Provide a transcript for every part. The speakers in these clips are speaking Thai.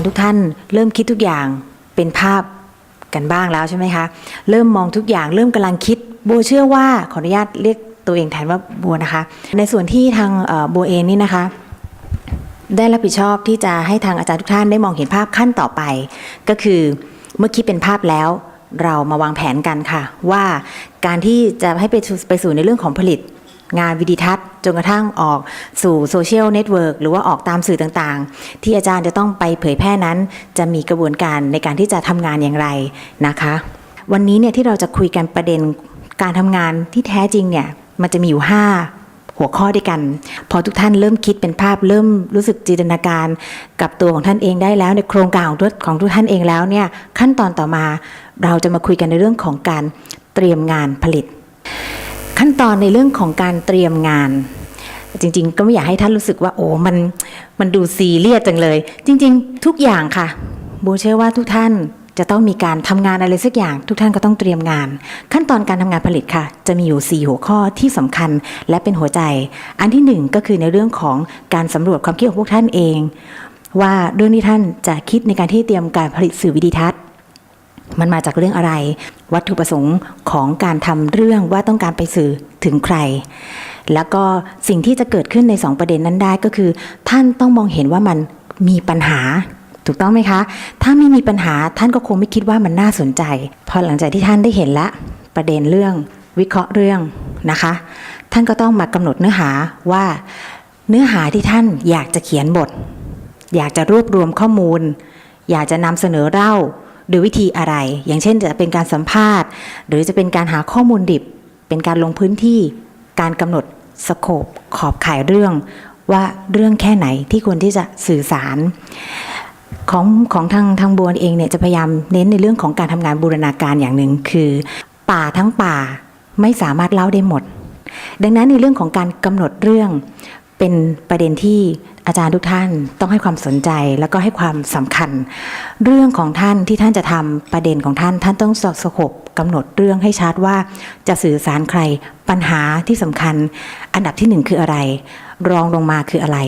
ารย์ทุกท่าน เริ่มคิดทุกอย่างเป็นภาพกันบ้างแล้วใช่ไหมคะ เริ่มมองทุกอย่างเริ่มกำลังคิดโบเชื่อว่าขออนุญาตเรียกตัวเองแทนว่าบัวนะคะ ในส่วนที่ทางบัวเองนี่นะคะ ได้รับผิดชอบที่จะให้ทางอาจารย์ทุกท่านได้มองเห็นภาพขั้นต่อไป ก็คือเมื่อคิดเป็นภาพแล้วเรามาวางแผนกันค่ะ ว่าการที่จะให้ไปไปสู่ในเรื่องของผลิต งานวิดีทัศน์ จนกระทั่งออกสู่โซเชียลเน็ตเวิร์กหรือว่าออกตามสื่อต่างๆ ที่อาจารย์จะต้องไปเผยแพร่นั้น จะมีกระบวนการในการที่จะทำงานอย่างไรนะคะ วันนี้เนี่ยที่เราจะคุยกันประเด็นการทำงานที่แท้จริงเนี่ยมันจะมีอยู่5หัวข้อด้วยกัน พอทุกท่านเริ่มคิดเป็นภาพเริ่มรู้สึกจินตนาการ กับตัวของท่านเองได้แล้วในโครงการของทุกของทุกท่านเองแล้วเนี่ยขั้นตอนต่อมาเราจะมาคุยกันในเรื่องของการเตรียมงานผลิต ขั้นตอนในเรื่องของการเตรียมงาน จริง ๆ ก็ไม่อยากให้ท่านรู้สึกว่าโอ้มันมันดูซีเรียสจังเลย จริง ๆ ทุกอย่างค่ะบูเชื่อว่าทุกท่านจะต้องมีการทำงานอะไรสักอย่าง ทุกท่านก็ต้องเตรียมงาน ขั้นตอนการทำงานผลิตค่ะ จะมีอยู่ 4 หัวข้อที่สำคัญและเป็นหัวใจ อันที่หนึ่งก็คือในเรื่องของการสำรวจความคิดของพวกท่านเอง ว่าเรื่องที่ท่านจะคิดในการที่เตรียมการผลิตสื่อวิดีทัศน์ มันมาจากเรื่องอะไร วัตถุประสงค์ของการทำเรื่องว่าต้องการไปสื่อถึงใคร แล้วก็สิ่งที่จะเกิดขึ้นในสองประเด็นนั้นได้ก็คือ ท่านต้องมองเห็นว่ามันมีปัญหาถูกต้องไหมคะ ถ้าไม่มีปัญหาท่านก็คงไม่คิดว่ามันน่าสนใจ พอหลังจากที่ท่านได้เห็นละประเด็นเรื่องวิเคราะห์เรื่องนะคะ ท่านก็ต้องมากำหนดเนื้อหาว่าเนื้อหาที่ท่านอยากจะเขียนบท อยากจะรวบรวมข้อมูล อยากจะนำเสนอเล่า โดยวิธีอะไร อย่างเช่นจะเป็นการสัมภาษณ์ หรือจะเป็นการหาข้อมูลดิบ เป็นการลงพื้นที่ การกำหนดสโคปขอบข่ายเรื่องว่าเรื่องแค่ไหนที่ควรที่จะสื่อสาร ของของทางทางบัวเองเนี่ยจะพยายามเน้นในเรื่องของการทำงานบูรณาการอย่างหนึ่งคือ ป่าทั้งป่าไม่สามารถเล่าได้หมด ดังนั้นในเรื่องของการกำหนดเรื่องเป็นประเด็นที่ อาจารย์ทุกท่านต้องให้ความสนใจแล้วก็ให้ความสำคัญ เรื่องของท่านที่ท่านจะทำประเด็นของท่าน ท่านต้องสสกบกำหนดเรื่องให้ชัดว่าจะสื่อสารใครปัญหาที่สำคัญ อันดับที่หนึ่งคืออะไร รองลงมาคืออะไร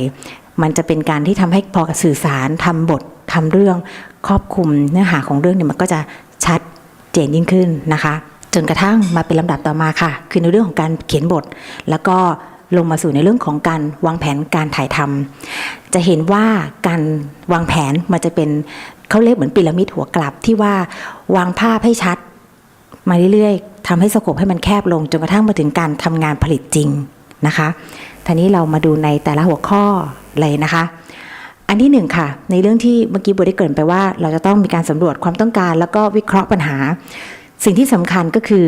มันจะเป็นการที่ทำให้พอสื่อสารทำบททำเรื่องครอบคลุมเนื้อหาของเรื่องเนี่ยมันก็จะชัดเจนยิ่งขึ้นนะคะ จนกระทั่งมาเป็นลำดับต่อมาค่ะ คือในเรื่องของการเขียนบทแล้วก็ ลงมาสู่ในเรื่องของการวางแผนการถ่ายทำจะเห็นว่าการวางแผนมันจะเป็นเขาเรียกเหมือนพีระมิดหัวกลับที่ว่าวางภาพให้ชัด มาเรื่อยๆทำให้สโคปให้มันแคบลงจนกระทั่งมาถึงการทำงานผลิตจริงนะคะทีนี้เรามาดูในแต่ละหัวข้อเลยนะคะ อันที่หนึ่งค่ะ ในเรื่องที่เมื่อกี้บัวได้เกริ่นไปว่า เราจะต้องมีการสำรวจความต้องการ แล้วก็วิเคราะห์ปัญหา สิ่งที่สำคัญก็คือ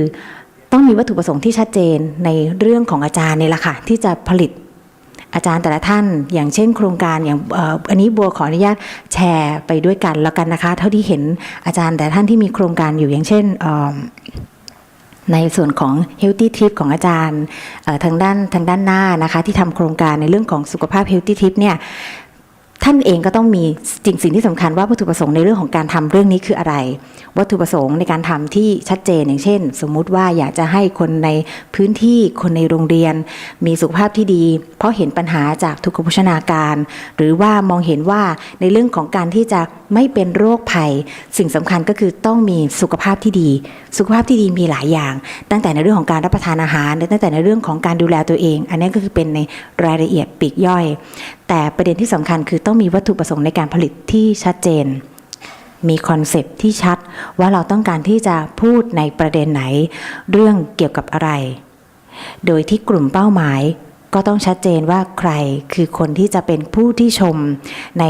ต้องมีวัตถุประสงค์ที่ชัดเจนในเรื่องของอาจารย์นี่แหละค่ะที่จะผลิตอาจารย์แต่ละท่านอย่างเช่นโครงการอย่างอ,อันนี้บัวขออนุญาตแชร์ไปด้วยกันแล้วกันนะคะ เท่าที่เห็นอาจารย์แต่ท่านที่มีโครงการอยู่อย่างเช่นในส่วนของ Healthy Tip ของอาจารย์ทางด้านทางด้านหน้านะคะ ที่ทำโครงการในเรื่องของสุขภาพ Healthy Tip เนี่ย ท่านเองก็ต้องมีสิ่งสิ่งที่สำคัญว่าวัตถุประสงค์ในเรื่องของการทำเรื่องนี้คืออะไร วัตถุประสงค์ในการทำที่ชัดเจนอย่างเช่น สมมุติว่าอยากจะให้คนในพื้นที่คนในโรงเรียน มีสุขภาพที่ดี เพราะเห็นปัญหาจากทุกขโภชนาการ หรือว่ามองเห็นว่าในเรื่องของการที่จะไม่เป็นโรคภัย สิ่งสำคัญก็คือต้องมีสุขภาพที่ดี สุขภาพที่ดีมีหลายอย่าง ตั้งแต่ในเรื่องของการรับประทานอาหาร ตั้งแต่ในเรื่องของการดูแลตัวเอง อันนี้ก็คือเป็นในรายละเอียดปีกย่อยแต่ประเด็นที่สำคัญคือต้องมีวัตถุประสงค์ในการผลิตที่ชัดเจน มีคอนเซปต์ที่ชัดว่าเราต้องการที่จะพูดในประเด็นไหน เรื่องเกี่ยวกับอะไร โดยที่กลุ่มเป้าหมายก็ต้องชัดเจนว่าใครคือคนที่จะเป็นผู้ที่ชมใน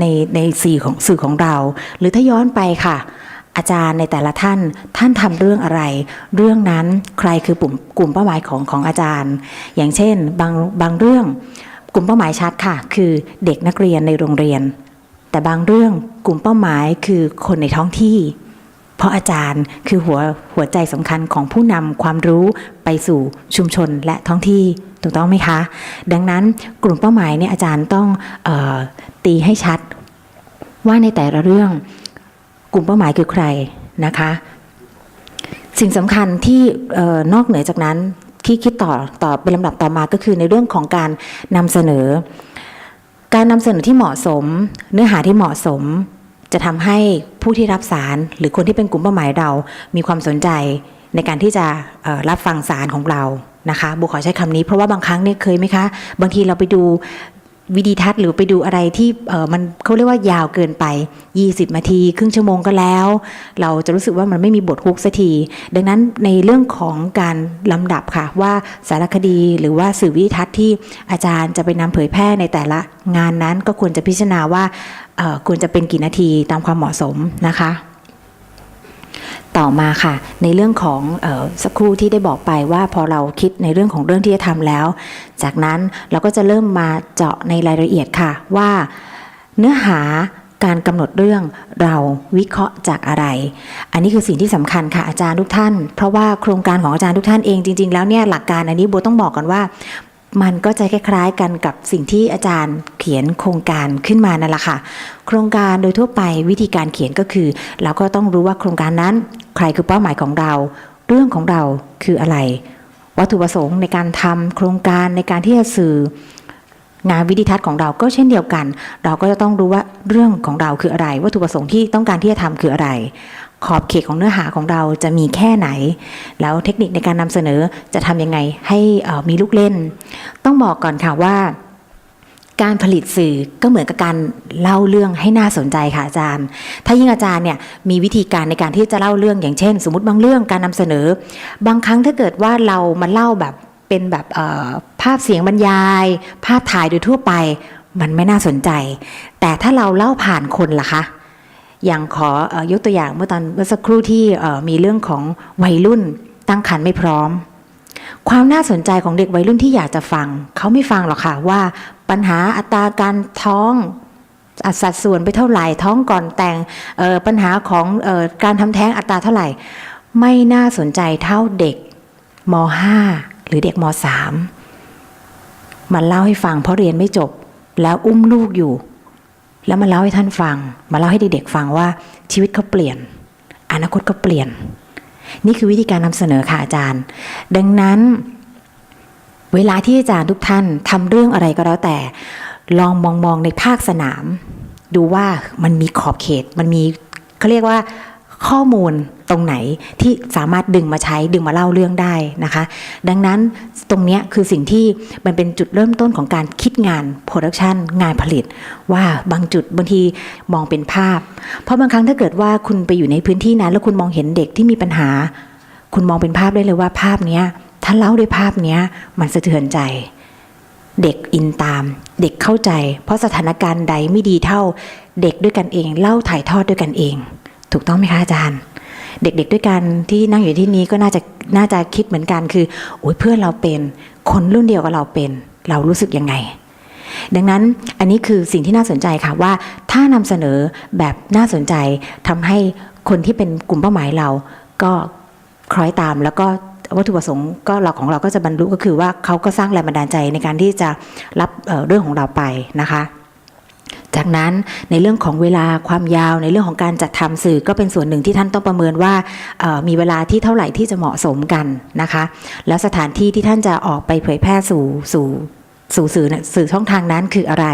ในในสื่อของสื่อของเรา หรือถ้าย้อนไปค่ะ อาจารย์ในแต่ละท่านท่านทำเรื่องอะไร เรื่องนั้นใครคือกลุ่มกลุ่มเป้าหมายของของอาจารย์ อย่างเช่นบางบางเรื่อง ลุ่มเป้าหมายชัดค่ะ คือเด็กนักเรียนในโรงเรียน แต่บางเรื่องกลุ่มเป้าหมายคือคนในท้องที่ เพราะอาจารย์คือหัวหัวใจสำคัญของผู้นำความรู้ไปสู่ชุมชนและท้องที่ถูกต้องไหมคะ ดังนั้นกลุ่มเป้าหมายเนี่ยอาจารย์ต้องออตีให้ชัด ว่าในแต่ละเรื่องกลุ่มเป้าหมายคือใครนะคะ สิ่งสำคัญที่ออนอกเหนือจากนั้น ที่คิดต่อต่อเป็นลำดับต่อมาก็คือในเรื่องของการนำเสนอ การนำเสนอที่เหมาะสม เนื้อหาที่เหมาะสม จะทำให้ผู้ที่รับสารหรือคนที่เป็นกลุ่มเป้าหมายเรามีความสนใจในการที่จะรับฟังสารของเรานะคะบุขอใช้คำนี้เพราะว่าบางครั้งเนี่ยเคยไหมคะ บางทีเราไปดู วิดีทัศน์หรือไปดูอะไรที่เออมันเขาเรียกว่ายาวเกินไป 20นาที ครึ่งชั่วโมงก็แล้ว เราจะรู้สึกว่ามันไม่มีบทฮุกสักที ดังนั้นในเรื่องของการลำดับค่ะ ว่าสารคดีหรือว่าสื่อวิดีทัศน์ที่อาจารย์จะไปนำเผยแพร่ในแต่ละงานนั้นก็ควรจะพิจารณาว่าควรจะเป็นกี่นาทีตามความเหมาะสมนะคะ ต่อมาค่ะ ในเรื่องของออสักครู่ที่ได้บอกไปว่าพอเราคิดในเรื่องของเรื่องที่จะทำแล้ว จากนั้นเราก็จะเริ่มมาเจาะในรายละเอียดค่ะว่าเนื้อหาการกำหนดเรื่องเราวิเคราะห์จากอะไร อันนี้คือสิ่งที่สำคัญค่ะอาจารย์ทุกท่าน เพราะว่าโครงการของอาจารย์ทุกท่านเองจริง ๆ แล้วเนี่ยหลักการอันนี้โบต้องบอกก่อนว่า มันก็จะคล้ายๆกันกับสิ่งที่อาจารย์เขียนโครงการขึ้นมานั่นแหละค่ะ โครงการโดยทั่วไปวิธีการเขียนก็คือ เราก็ต้องรู้ว่าโครงการนั้น ใครคือเป้าหมายของเรา เรื่องของเราคืออะไร วัตถุประสงค์ในการทำโครงการในการที่จะสื่องานวิดิทัศน์ของเราก็เช่นเดียวกัน เราก็จะต้องรู้ว่าเรื่องของเราคืออะไร วัตถุประสงค์ที่ต้องการที่จะทำคืออะไร ขอบเขตของเนื้อหาของเราจะมีแค่ไหน แล้วเทคนิคในการนำเสนอจะทำยังไงให้มีลูกเล่น ต้องบอกก่อนค่ะว่า การผลิตสื่อก็เหมือนกับการเล่าเรื่องให้น่าสนใจค่ะอาจารย์ ถ้ายิ่งอาจารย์เนี่ยมีวิธีการในการที่จะเล่าเรื่องอย่างเช่น สมมติบางเรื่องการนำเสนอ บางครั้งถ้าเกิดว่าเรามาเล่าแบบเป็นแบบภาพเสียงบรรยาย ภาพถ่ายโดยทั่วไปมันไม่น่าสนใจ แต่ถ้าเราเล่าผ่านคนล่ะคะอย่างขออยกตัวอย่างเมื่อตอนเมื่อสักครู่ที่มีเรื่องของวัยรุ่นตั้งครรภ์ไม่พร้อม ความน่าสนใจของเด็กวัยรุ่นที่อยากจะฟัง เขาไม่ฟังหรอกค่ะว่าปัญหาอัตราการท้องอัสัดส่วนไปเท่าไหร่ท้องก่อนแต่งปัญหาของออการทำแท้งอัตราเท่าไหร่ ไม่น่าสนใจเท่าเด็กม .5 หรือเด็กม .3 มันเล่าให้ฟังเพราะเรียนไม่จบแล้วอุ้มลูกอยู่ แล้วมาเล่าให้ท่านฟัง มาเล่าให้เด็กๆฟังว่าชีวิตเขาเปลี่ยน อนาคตก็เปลี่ยน นี่คือวิธีการนำเสนอค่ะอาจารย์ ดังนั้น เวลาที่อาจารย์ทุกท่านทำเรื่องอะไรก็แล้วแต่ ลองมองมองในภาคสนาม ดูว่ามันมีขอบเขต มันมีเขาเรียกว่า ข้อมูลตรงไหนที่สามารถดึงมาใช้ดึงมาเล่าเรื่องได้นะคะ ดังนั้นตรงนี้คือสิ่งที่มันเป็นจุดเริ่มต้นของการคิดงานโปรดักชันงานผลิต ว่าบางจุดบางทีมองเป็นภาพ เพราะบางครั้งถ้าเกิดว่าคุณไปอยู่ในพื้นที่นั้น แล้วคุณมองเห็นเด็กที่มีปัญหา คุณมองเป็นภาพได้เลยว่าภาพนี้ถ้าเล่าด้วยภาพนี้มันสะเทือนใจเด็กอินตาม เด็กเข้าใจ เพราะสถานการณ์ใดไม่ดีเท่า เด็กด้วยกันเอง เล่าถ่ายทอดด้วยกันเอง ถูกต้องไหมคะอาจารย์ เด็กๆด้วยกันที่นั่งอยู่ที่นี้ก็น่าจะน่าจะคิดเหมือนกันคือโอ้ยเพื่อนเราเป็นคนรุ่นเดียวกับเราเป็น เรารู้สึกยังไง ดังนั้นอันนี้คือสิ่งที่น่าสนใจค่ะว่าถ้านำเสนอแบบน่าสนใจทำให้คนที่เป็นกลุ่มเป้าหมายเรา ก็คล้อยตามแล้วก็วัตถุประสงค์ก็เราของเราก็จะบรรลุก็คือว่าเขาก็สร้างแรงบันดาลใจในการที่จะรับเเรื่องของเราไปนะคะ จากนั้นในเรื่องของเวลาความยาวในเรื่องของการจัดทำสื่อก็เป็นส่วนหนึ่งที่ท่านต้องประเมินว่ามีเวลาที่เท่าไหร่ที่จะเหมาะสมกันนะคะ แล้วสถานที่ที่ท่านจะออกไปเผยแพร่สู่สู่ สู่สื่อสื่อช่องทางนั้นคืออะไร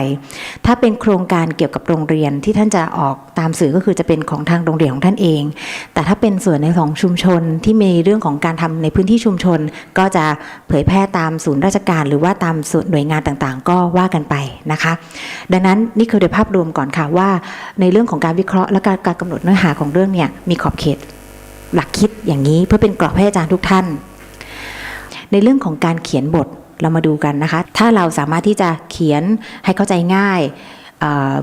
ถ้าเป็นโครงการเกี่ยวกับโรงเรียนที่ท่านจะออกตามสื่อก็คือจะเป็นของทางโรงเรียนของท่านเอง แต่ถ้าเป็นส่วนในของชุมชนที่มีเรื่องของการทำในพื้นที่ชุมชน ก็จะเผยแพร่ตามศูนย์ราชการ หรือว่าตามส่วนหน่วยงานต่างๆ ก็ว่ากันไปนะคะ ดังนั้นนี่คือโดยภาพรวมก่อนค่ะว่า ในเรื่องของการวิเคราะห์และการการกำหนดเนื้อหาของเรื่องเนี่ยมีขอบเขตหลักคิดอย่างนี้เพื่อเป็นกรอบให้อาจารย์ทุกท่าน ในเรื่องของการเขียนบท เรามาดูกันนะคะ ถ้าเราสามารถที่จะเขียนให้เข้าใจง่าย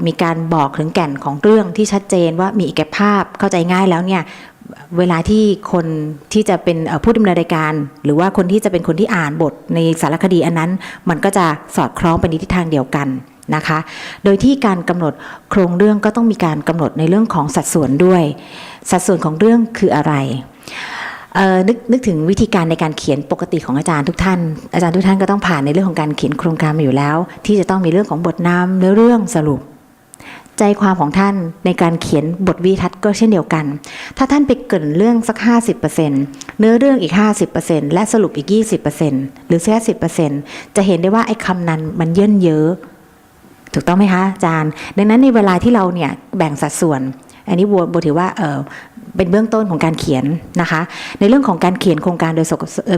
มีการบอกถึงแก่นของเรื่องที่ชัดเจนว่ามีเอกภาพเข้าใจง่ายแล้วเนี่ยเวลาที่คนที่จะเป็นผู้ดำเนินรายการ หรือว่าคนที่จะเป็นคนที่อ่านบทในสารคดีอันนั้น มันก็จะสอดคล้องไปในทิศทางเดียวกันนะคะ โดยที่การกำหนดโครงเรื่องก็ต้องมีการกำหนดในเรื่องของสัดส่วนด้วย สัดส่วนของเรื่องคืออะไร นึกนึกถึงวิธีการในการเขียนปกติของอาจารย์ทุกท่าน อาจารย์ทุกท่านก็ต้องผ่านในเรื่องของการเขียนโครงการมาอยู่แล้ว ที่จะต้องมีเรื่องของบทนำเนื้อเรื่องสรุป ใจความของท่านในการเขียนบทวิทัศน์ก็เช่นเดียวกัน ถ้าท่านไปเกินเรื่องสัก 50%เนื้อเรื่องอีก 50%และสรุปอีก 20%หรือแค่10%จะเห็นได้ว่าไอ้คำนั้นมันเยินเยอะถูกต้องไหมคะอาจารย์ ดังนั้นในเวลาที่เราเนี่ยแบ่งสัดส่วน อันนี้บัวบัวถือว่าเออเป็นเบื้องต้นของการเขียนนะคะ ในเรื่องของการเขียนโครงการโดย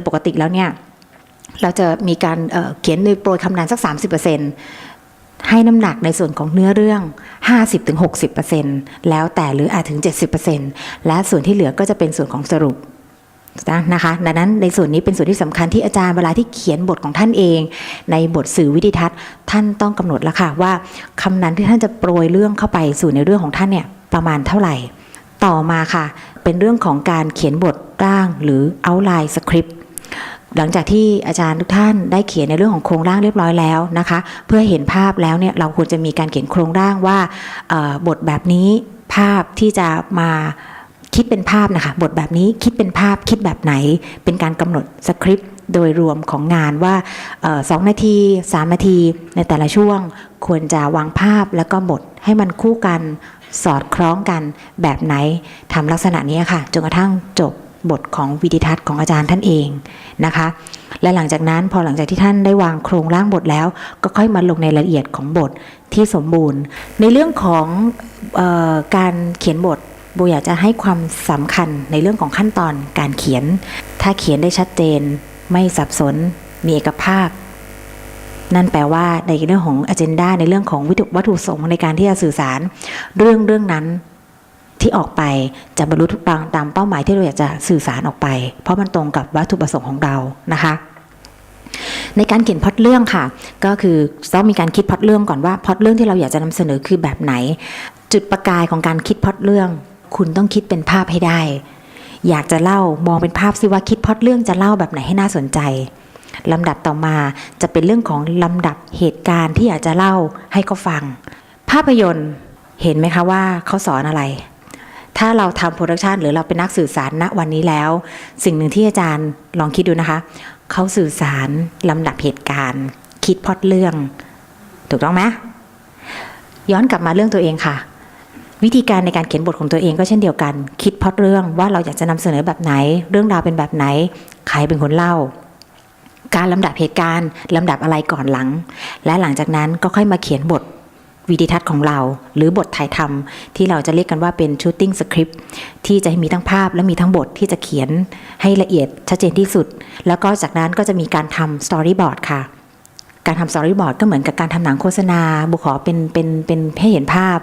ปกติแล้วเนี่ยเราจะมีการเเขียนโดยโปรยคำนานสัก 30%ให้น้ำหนักในส่วนของเนื้อเรื่อง 50-60%แล้วแต่หรืออาจถึง 70%และส่วนที่เหลือก็จะเป็นส่วนของสรุปนะคะดังนั้นในส่วนนี้เป็นส่วนที่สำคัญที่อาจารย์เวลาที่เขียนบทของท่านเอง ในบทสื่อวิดิทัศน์ ท่านต้องกำหนดแล้วค่ะว่าคำนั้นที่ท่านจะโปรยเรื่องเข้าไปสู่ในเรื่องของท่านเนี่ย ประมาณเท่าไหร่ ต่อมาค่ะ เป็นเรื่องของการเขียนบทร่างหรือ outline script หลังจากที่อาจารย์ทุกท่านได้เขียนในเรื่องของโครงร่างเรียบร้อยแล้วนะคะ เพื่อเห็นภาพแล้วเนี่ยเราควรจะมีการเขียนโครงร่างว่าบทแบบนี้ภาพที่จะมาคิดเป็นภาพนะคะบทแบบนี้คิดเป็นภาพคิดแบบไหน เป็นการกำหนดสคริปต์โดยรวมของงานว่าสองนาที 3 นาทีในแต่ละช่วง ควรจะวางภาพแล้วก็บทให้มันคู่กัน สอดคล้องกันแบบไหนทำลักษณะนี้ค่ะ จนกระทั่งจบบทของวิดิทัศน์ของอาจารย์ท่านเองนะคะ และหลังจากนั้นพอหลังจากที่ท่านได้วางโครงร่างบทแล้ว ก็ค่อยมาลงในรายละเอียดของบทที่สมบูรณ์ ในเรื่องของออการเขียนบทโบอยากจะให้ความสำคัญในเรื่องของขั้นตอนการเขียน ถ้าเขียนได้ชัดเจน ไม่สับสน มีเอกภาพ นั่นแปลว่าในเรื่องของ agenda ในเรื่องของวัตถุวัตถุประสงค์ในการที่จะสื่อสาร เรื่องเรื่องนั้นที่ออกไปจะบรรลุทุกตามตามเป้าหมายที่เราอยากจะสื่อสารออกไป เพราะมันตรงกับวัตถุประสงค์ของเรานะคะในการเขียนพอตเรื่องค่ะ ก็คือต้องมีการคิดพอตเรื่องก่อนว่าพอตเรื่องที่เราอยากจะนำเสนอคือแบบไหน จุดประกายของการคิดพอตเรื่อง คุณต้องคิดเป็นภาพให้ได้ อยากจะเล่ามองเป็นภาพสิว่าคิดพอตเรื่องจะเล่าแบบไหนให้น่าสนใจ ลำดับต่อมาจะเป็นเรื่องของลำดับเหตุการณ์ที่อยากจะเล่าให้เขาฟัง ภาพยนตร์เห็นไหมคะว่าเขาสอนอะไร ถ้าเราทำโปรดักชันหรือเราเป็นนักสื่อสารณวันนี้แล้ว สิ่งหนึ่งที่อาจารย์ลองคิดดูนะคะ เขาสื่อสารลำดับเหตุการณ์ คิดพอตเรื่อง ถูกต้องไหมย้อนกลับมาเรื่องตัวเองค่ะ วิธีการในการเขียนบทของตัวเองก็เช่นเดียวกัน คิดพอตเรื่องว่าเราอยากจะนำเสนอแบบไหน เรื่องราวเป็นแบบไหน ใครเป็นคนเล่า การลำดับเหตุการณ์ลำดับอะไรก่อนหลัง และหลังจากนั้นก็ค่อยมาเขียนบทวิดีทัศน์ของเรา หรือบทถ่ายทำที่เราจะเรียกกันว่าเป็น shooting script ที่จะมีทั้งภาพและมีทั้งบทที่จะเขียนให้ละเอียดชัดเจนที่สุด แล้วก็จากนั้นก็จะมีการทำ storyboard ค่ะการทำ storyboard ก็เหมือนกับการทำหนังโฆษณา บุขอเป็นเป็นเป็นให้เห็นภาพ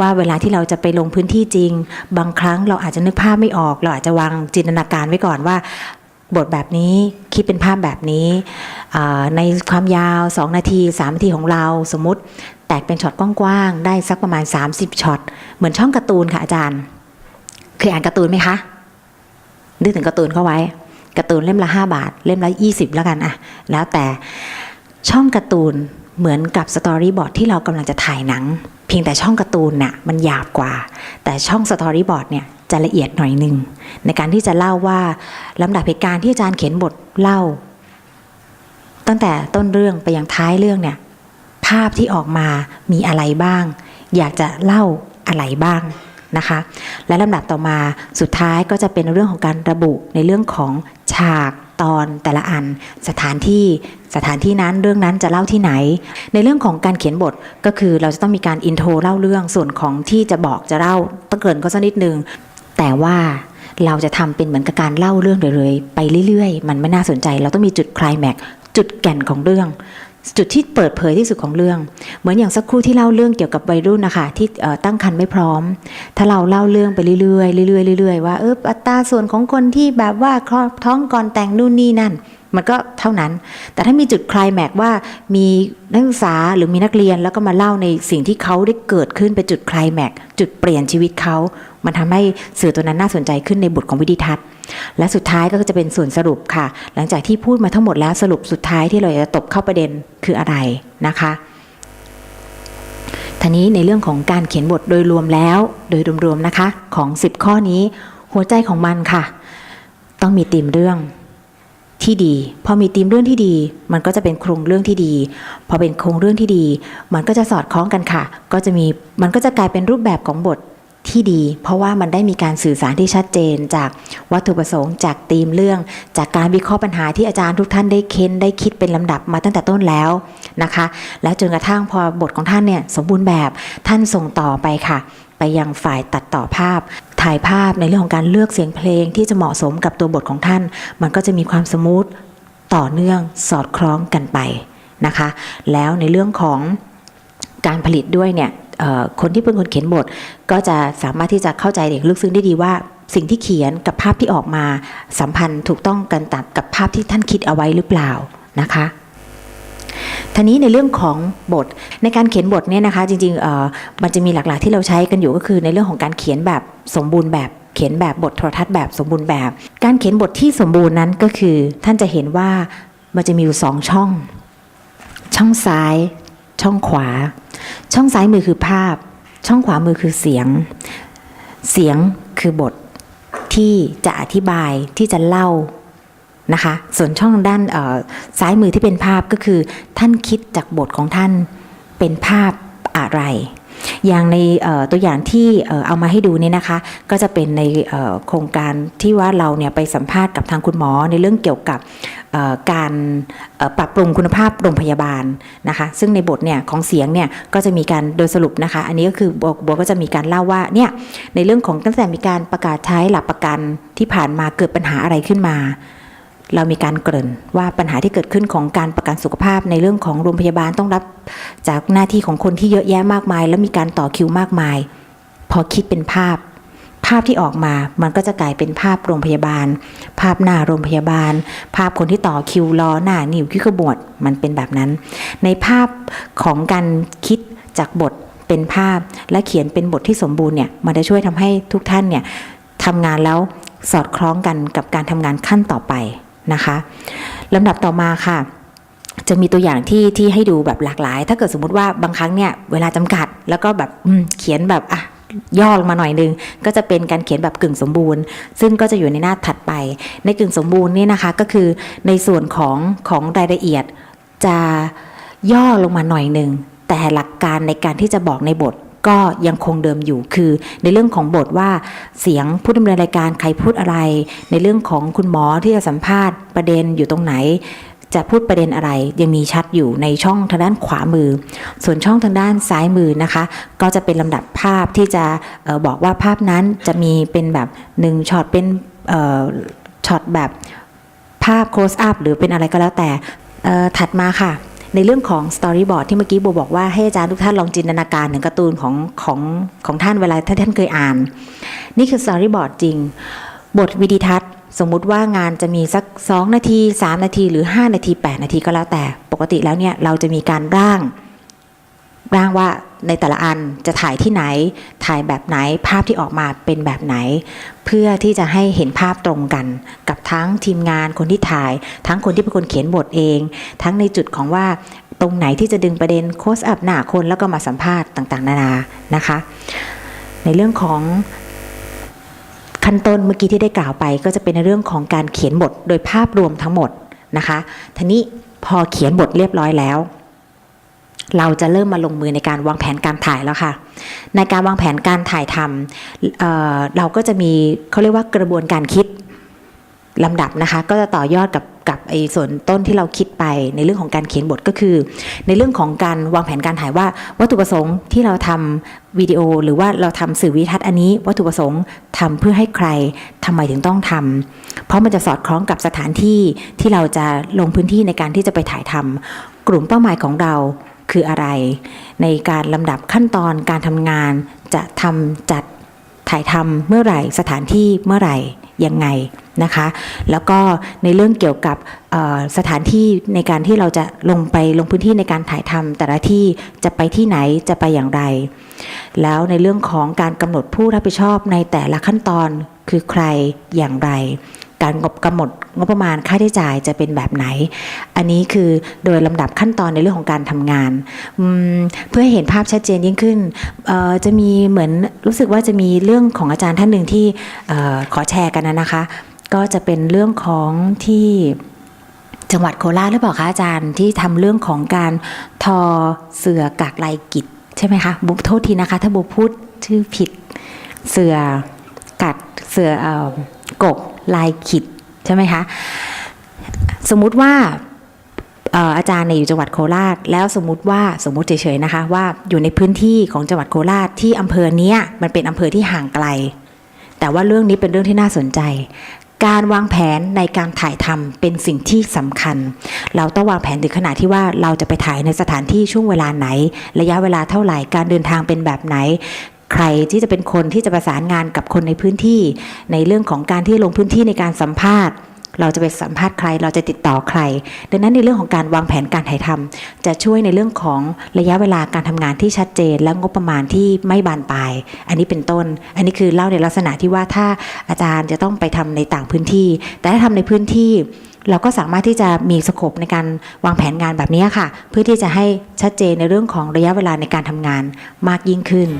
ว่าเวลาที่เราจะไปลงพื้นที่จริง บางครั้งเราอาจจะนึกภาพไม่ออก เราอาจจะวางจินตนาการไว้ก่อนว่า บทแบบนี้คิดเป็นภาพแบบนี้ ในความยาว 2 นาที 3 นาทีของเราสมมติแตกเป็นช็อตกว้างๆ ได้สักประมาณ 30ช็อต เหมือนช่องการ์ตูนค่ะอาจารย์ เคยอ่านการ์ตูนไหมคะ นึกถึงการ์ตูนเข้าไว้การ์ตูนเล่มละ 5 บาท เล่มละ 20 แล้วกันอะแล้วแต่ช่องการ์ตูนเหมือนกับสตอรี่บอร์ดที่เรากำลังจะถ่ายหนัง เพียงแต่ช่องการ์ตูนน่ะมันหยาบกว่า แต่ช่องสตอรี่บอร์ดเนี่ย จะละเอียดหน่อยหนึ่งในการที่จะเล่าว่าลำดับเหตุการณ์ที่อาจารย์เขียนบทเล่า ตั้งแต่ต้นเรื่องไปยังท้ายเรื่องเนี่ยภาพที่ออกมามีอะไรบ้าง อยากจะเล่าอะไรบ้างนะคะ และลำดับต่อมาสุดท้ายก็จะเป็นเรื่องของการระบุในเรื่องของฉากตอนแต่ละอันสถานที่สถานที่นั้นเรื่องนั้นจะเล่าที่ไหน ในเรื่องของการเขียนบทก็คือเราจะต้องมีการอินโทรเล่าเรื่องส่วนของที่จะบอกจะเล่าต้งเกินก็สักนิดนึง แต่ว่าเราจะทำเป็นเหมือนกับการเล่าเรื่องเรื่อยๆไปเรื่อยๆ มันไม่น่าสนใจ เราต้องมีจุดคลายแม็กจุดแก่นของเรื่อง จุดที่เปิดเผยที่สุดของเรื่อง เหมือนอย่างสักครู่ที่เล่าเรื่องเกี่ยวกับวัยรุ่นนะคะที่ตั้งครรภ์ไม่พร้อม ถ้าเราเล่าเรื่องไปเรื่อยๆเรื่อยๆเรื่อยๆว่าเอออัตราส่วนของคนที่แบบว่าคลอดท้องก่อนแต่งนู่นนี่นั่น มันก็เท่านั้น แต่ถ้ามีจุดคลายแม็กว่ามีนักศึกษาหรือมีนักเรียนแล้วก็มาเล่าในสิ่งที่เขาได้เกิดขึ้นเป็นจุดคลายแม็กจุดเปลี่ยนชีวิตเขา มันทำให้สื่อตัวนั้นน่าสนใจขึ้นในบทของวิดีทัศน์ และสุดท้ายก็จะเป็นส่วนสรุปค่ะ หลังจากที่พูดมาทั้งหมดแล้วสรุปสุดท้ายที่เราจะตบเข้าประเด็นคืออะไรนะคะทีนี้ในเรื่องของการเขียนบทโดยรวมแล้ว โดยรวมๆนะคะ ของ 10 ข้อนี้ หัวใจของมันค่ะ ต้องมีธีมเรื่องที่ดี พอมีธีมเรื่องที่ดี มันก็จะเป็นโครงเรื่องที่ดี พอเป็นโครงเรื่องที่ดี มันก็จะสอดคล้องกันค่ะ ก็จะมีมันก็จะกลายเป็นรูปแบบของบท ที่ดี เพราะว่ามันได้มีการสื่อสารที่ชัดเจน จากวัตถุประสงค์ จากธีมเรื่อง จากการวิเคราะห์ปัญหาที่อาจารย์ทุกท่านได้เค้นได้คิดเป็นลำดับมาตั้งแต่ต้นแล้วนะคะ แล้วจนกระทั่งพอบทของท่านเนี่ยสมบูรณ์แบบท่านส่งต่อไปค่ะ ไปยังฝ่ายตัดต่อภาพ ถ่ายภาพในเรื่องของการเลือกเสียงเพลงที่จะเหมาะสมกับตัวบทของท่าน มันก็จะมีความสมูทต่อเนื่องสอดคล้องกันไปนะคะ แล้วในเรื่องของการผลิตด้วยเนี่ย คนที่เป็นคนเขียนบท ก็จะสามารถที่จะเข้าใจอย่างลึกซึ้งได้ดีว่าสิ่งที่เขียนกับภาพที่ออกมาสัมพันธ์ถูกต้องกันตัดกับภาพที่ท่านคิดเอาไว้หรือเปล่านะคะทีนี้ในเรื่องของบทในการเขียนบทเนี่ยนะคะ จริงๆมันจะมีหลักๆที่เราใช้กันอยู่ก็คือ ในเรื่องของการเขียนแบบสมบูรณ์แบบเขียนแบบบทโทรทัศน์แบบสมบูรณ์แบบ การเขียนบทที่สมบูรณ์นั้นก็คือ ท่านจะเห็นว่ามันจะมีอยู่สองช่อง ช่องซ้าย ช่องขวา ช่องซ้ายมือคือภาพ ช่องขวามือคือเสียง เสียงคือบทที่จะอธิบายที่จะเล่านะคะ ส่วนช่องด้านซ้ายมือที่เป็นภาพก็คือ ท่านคิดจากบทของท่านเป็นภาพอะไร อย่างในตัวอย่างที่เอามาให้ดูเนี่ยนะคะ ก็จะเป็นในโครงการที่ว่าเราเนี่ยไปสัมภาษณ์กับทางคุณหมอในเรื่องเกี่ยวกับการปรับปรุงคุณภาพโรงพยาบาลนะคะ ซึ่งในบทเนี่ยของเสียงเนี่ยก็จะมีการโดยสรุปนะคะ อันนี้ก็คือบบัวก็จะมีการเล่าว่าเนี่ยในเรื่องของตั้งแต่มีการประกาศใช้หลักประกันที่ผ่านมาเกิดปัญหาอะไรขึ้นมา เรามีการเกริ่นว่าปัญหาที่เกิดขึ้นของการประกันสุขภาพในเรื่องของโรงพยาบาลต้องรับจากหน้าที่ของคนที่เยอะแยะมากมาย แล้วมีการต่อคิวมากมาย พอคิดเป็นภาพ ภาพที่ออกมามันก็จะกลายเป็นภาพโรงพยาบาล ภาพหน้าโรงพยาบาล ภาพคนที่ต่อคิวรอหน้านิ่วคิ้ขบวดมันเป็นแบบนั้น ในภาพของการคิดจากบทเป็นภาพและเขียนเป็นบทที่สมบูรณ์เนี่ยมันจะช่วยทำให้ทุกท่านเนี่ยทำงานแล้วสอดคล้องกันกับการทำงานขั้นต่อไป นะคะลำดับต่อมาค่ะ จะมีตัวอย่างที่ที่ให้ดูแบบหลากหลาย ถ้าเกิดสมมติว่าบางครั้งเนี่ยเวลาจำกัดแล้วก็แบบเขียนแบบอะย่อลงมาหน่อยนึง ก็จะเป็นการเขียนแบบกึ่งสมบูรณ์ ซึ่งก็จะอยู่ในหน้าถัดไป ในกึ่งสมบูรณ์นี่นะคะก็คือในส่วนของของรายละเอียดจะย่อลงมาหน่อยหนึ่งแต่หลักการในการที่จะบอกในบท ก็ยังคงเดิมอยู่คือ ในเรื่องของบทว่าเสียงผู้ดำเนินรายการใครพูดอะไร ในเรื่องของคุณหมอที่จะสัมภาษณ์ประเด็นอยู่ตรงไหนจะพูดประเด็นอะไรยังมีชัดอยู่ในช่องทางด้านขวามือ ส่วนช่องทางด้านซ้ายมือนะคะ ก็จะเป็นลำดับภาพที่จะออบอกว่าภาพนั้นจะมีเป็นแบบหนึ่งช็อตเป็นช็อตแบบภาพ close up หรือเป็นอะไรก็แล้วแต่ถัดมาค่ะ ในเรื่องของสตอรี่บอร์ดที่เมื่อกี้โบบอกว่าให้อาจารย์ทุกท่านลองจินตนาการถึงการ์ตูนของของของท่านเวลาถ้าท่านเคยอ่าน นี่คือสตอรี่บอร์ดจริง บทวิดีทัศน์สมมุติว่างานจะมีสัก 2 นาที 3 นาที หรือ 5 นาที 8 นาทีก็แล้วแต่ปกติแล้วเนี่ยเราจะมีการร่าง ร่างว่าในแต่ละอันจะถ่ายที่ไหน ถ่ายแบบไหน ภาพที่ออกมาเป็นแบบไหน เพื่อที่จะให้เห็นภาพตรงกัน กับทั้งทีมงานคนที่ถ่าย ทั้งคนที่เป็นคนเขียนบทเอง ทั้งในจุดของว่าตรงไหนที่จะดึงประเด็นโคสอัพหน้าคนแล้วก็มาสัมภาษณ์ต่างๆ นานานะคะ ในเรื่องของขั้นต้นเมื่อกี้ที่ได้กล่าวไป ก็จะเป็นในเรื่องของการเขียนบทโดยภาพรวมทั้งหมดนะคะทีนี้พอเขียนบทเรียบร้อยแล้ว เราจะเริ่มมาลงมือในการวางแผนการถ่ายแล้วค่ะ ในการวางแผนการถ่ายทำเเราก็จะมีเขาเรียกว่ากระบวนการคิดลำดับนะคะ ก็จะต่อยอดกับกับไอ้ส่วนต้นที่เราคิดไปในเรื่องของการเขียนบทก็คือ ในเรื่องของการวางแผนการถ่ายว่า วัตถุประสงค์ที่เราทำวิดีโอ หรือว่าเราทำสื่อวิทัศน์อันนี้ วัตถุประสงค์ทำเพื่อให้ใครทำไมถึงต้องทำเพราะมันจะสอดคล้องกับสถานที่ที่เราจะลงพื้นที่ในการที่จะไปถ่ายทำกลุ่มเป้าหมายของเรา คืออะไร ในการลำดับขั้นตอนการทำงานจะทำจัดถ่ายทำเมื่อไหร่สถานที่เมื่อไหร่ยังไงนะคะ แล้วก็ในเรื่องเกี่ยวกับสถานที่ในการที่เราจะลงไปลงพื้นที่ในการถ่ายทำแต่ละที่จะไปที่ไหนจะไปอย่างไร แล้วในเรื่องของการกำหนดผู้รับผิดชอบในแต่ละขั้นตอนคือใครอย่างไร การงบกำหนดงบประมาณค่าใช้จ่ายจะเป็นแบบไหน อันนี้คือโดยลำดับขั้นตอนในเรื่องของการทำงาน เพื่อเห็นภาพชัดเจนยิ่งขึ้น จะมีเหมือนรู้สึกว่าจะมีเรื่องของอาจารย์ท่านหนึ่งที่ขอแชร์กันนะคะ ก็จะเป็นเรื่องของที่จังหวัดโคราชหรือเปล่าคะอาจารย์ที่ทำเรื่องของการทอเสือกากลายกิจใช่ไหมคะบุโทษทีนะคะ ถ้าบุพูดชื่อผิดเสือกัดเสือเออ กกลายขิดใช่ไหมคะสมมุติว่าอาจารย์เนี่ยอยู่จังหวัดโคราช แล้วสมมติว่าสมมติเฉยๆนะคะ ว่าอยู่ในพื้นที่ของจังหวัดโคราชที่อำเภอเนี้ยมันเป็นอำเภอที่ห่างไกล แต่ว่าเรื่องนี้เป็นเรื่องที่น่าสนใจ การวางแผนในการถ่ายทำเป็นสิ่งที่สำคัญ เราต้องวางแผนถึงขนาดที่ว่าเราจะไปถ่ายในสถานที่ช่วงเวลาไหน ระยะเวลาเท่าไหร่การเดินทางเป็นแบบไหน ใครที่จะเป็นคนที่จะประสานงานกับคนในพื้นที่ ในเรื่องของการที่ลงพื้นที่ในการสัมภาษณ์ เราจะไปสัมภาษณ์ใคร เราจะติดต่อใคร ดังนั้นในเรื่องของการวางแผนการถ่ายทำจะช่วยในเรื่องของระยะเวลาการทำงานที่ชัดเจน และงบประมาณที่ไม่บานปลาย อันนี้เป็นต้น อันนี้คือเล่าในลักษณะที่ว่าถ้าอาจารย์จะต้องไปทำในต่างพื้นที่ แต่ถ้าทำในพื้นที่เราก็สามารถที่จะมีสโคปในการวางแผนงานแบบนี้ค่ะ เพื่อที่จะให้ชัดเจนในเรื่องของระยะเวลาในการทำงานมากยิ่งขึ้น